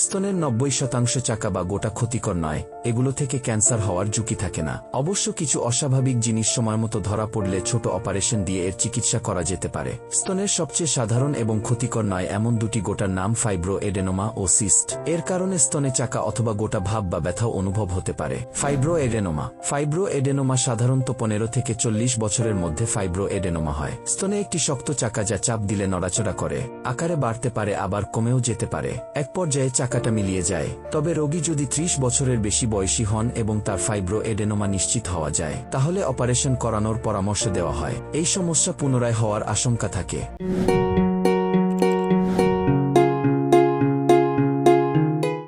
স্তনের নব্বই শতাংশ চাকা বা গোটা ক্ষতিকর নয়। এগুলো থেকে ক্যান্সার হওয়ার ঝুঁকি থাকে না। অবশ্য কিছু অস্বাভাবিক জিনিস সময়মতো ধরা পড়লে ছোট অপারেশন দিয়ে এর চিকিৎসা করা যেতে পারে। স্তনের সবচেয়ে সাধারণ এবং ক্ষতিকর নয় এমন দুটি গোটার নাম ফাইব্রো এডেনোমা ও সিস্ট। এর কারণে স্তনে চাকা অথবা গোটা ভাব বা ব্যথাও অনুভব হতে পারে। ফাইব্রো এডেনোমা ফাইব্রো এডেনোমা সাধারণত পনেরো থেকে চল্লিশ বছরের মধ্যে ফাইব্রো এডেনোমা হয়। স্তনে একটি শক্ত চাকা যা চাপ দিলে নড়াচড়া করে। আকারে বাড়তে পারে, আবার কমেও যেতে পারে। এক পর্যায়ে চাকাটা মিলিয়ে যায়। তবে রোগী যদি ত্রিশ বছরের বেশি বয়সী হন এবং তার ফাইব্রো এডেনোমা নিশ্চিত হওয়া যায়, তাহলে অপারেশন করানোর পরামর্শ দেওয়া হয়। এই সমস্যা পুনরায় হওয়ার আশঙ্কা থাকে।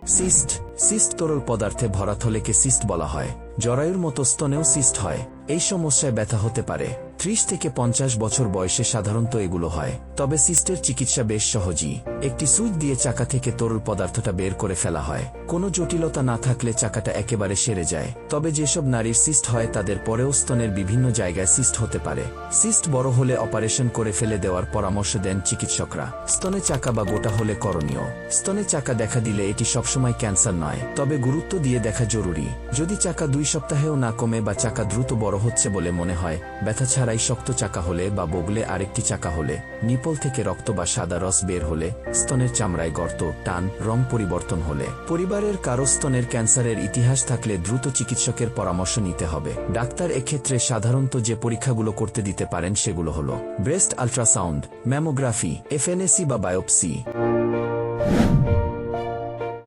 সিস্ট। সিস্ট তরল পদার্থে ভরা থলেকে সিস্ট বলা হয়। জরায়ুর মতো স্তনেও সিস্ট হয়। এই সমস্যায় ব্যথা হতে পারে। ত্রিশ থেকে পঞ্চাশ বছর বয়সে সাধারণত এগুলো হয়। তবে সিস্টের চিকিৎসা বেশ সহজই। একটি সুইচ দিয়ে চাকা থেকে তরল পদার্থটা বের করে ফেলা হয়। কোনো জটিলতা না থাকলে চাকাটা একেবারে সেরে যায়। তবে যেসব নারীর সিস্ট হয়, তাদের পরেও স্তনের বিভিন্ন জায়গায় সিস্ট হতে পারে। সিস্ট বড় হলে অপারেশন করে ফেলে দেওয়ার পরামর্শ দেন চিকিৎসকরা। স্তনে চাকা বা গোটা হলে করণীয়। স্তনে চাকা দেখা দিলে এটি সবসময় ক্যান্সার নয়, তবে গুরুত্ব দিয়ে দেখা জরুরি। যদি চাকা দুই সপ্তাহেও না কমে বা চাকা দ্রুত বড় হচ্ছে বলে মনে হয়, ব্যথা ছাড়াই শক্ত চাকা হলে বা বগলে আরেকটি চাকা হলে, নিপল থেকে রক্ত বা সাদা রস বের হলে স্তনের চামড়ায় গর্ত, টান, রং পরিবর্তন হলে। পরিবারের কারও স্তনের ক্যান্সারের ইতিহাস থাকলে দ্রুত চিকিৎসকের পরামর্শ নিতে হবে। ডাক্তার এক্ষেত্রে সাধারণত যে পরীক্ষাগুলো করতে দিতে পারেন সেগুলো হলো, ব্রেস্ট আল্ট্রাসাউন্ড, ম্যামোগ্রাফি, এফএনএসি বা বায়োপসি।